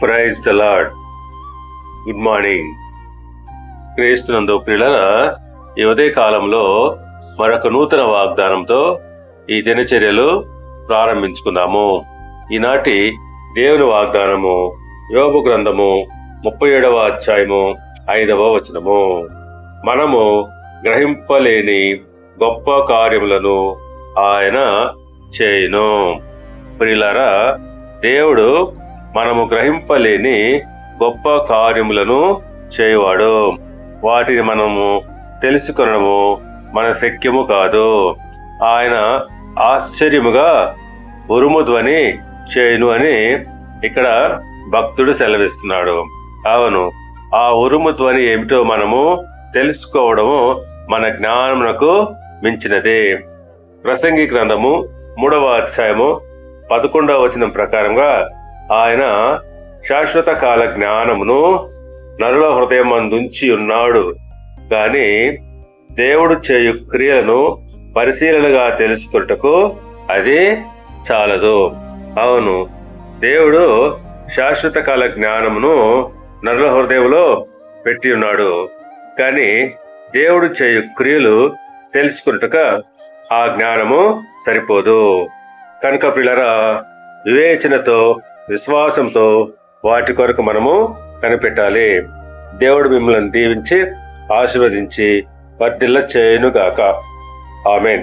Praise the lord good morning. క్రీస్తునందు ప్రిలన ఈ ఉదయ కాలంలో మరొక నూతన వాగ్దానంతో ఈ దినచర్యలు ప్రారంభించుకుందాము. ఈనాటి దేవుని వాగ్దానము యోగు గ్రంథము ముప్పై ఏడవ అధ్యాయము ఐదవ వచనము. మనము గ్రహింపలేని గొప్ప కార్యములను ఆయన చేయను. ప్రిలరా దేవుడు మనము గ్రహింపలేని గొప్ప కార్యములను చేయవాడు. వాటిని మనము తెలుసుకొనడము మన శక్యము కాదు. ఆయన ఆశ్చర్యముగా ఉరుము ధ్వని చేయును అని ఇక్కడ భక్తుడు సెలవిస్తున్నాడు. అవును ఆ ఉరుము ధ్వని ఏమిటో మనము తెలుసుకోవడము మన జ్ఞానమునకు మించినది. ప్రసంగి గ్రంథము మూడవ అధ్యాయము పదకొండవ వచనం ప్రకారంగా ఆయన శాశ్వత కాల జ్ఞానమును నరుల హృదయం అందుంచి ఉన్నాడు. గాని దేవుడు చేయు క్రియలను పరిశీలనగా తెలుసుకుంటకు అది చాలదు. అవును దేవుడు శాశ్వత కాల జ్ఞానమును నరుల హృదయంలో పెట్టి ఉన్నాడు. కానీ దేవుడు చేయు క్రియలు తెలుసుకుంటక ఆ జ్ఞానము సరిపోదు. కనుక పిల్లరా వివేచనతో విశ్వాసంతో వాటి కొరకు మనము కనిపెట్టాలి. దేవుడు మిమ్మల్ని దీవించి ఆశీర్వదించి వర్ధిల్ల చేయునుగాక ఆమెన్.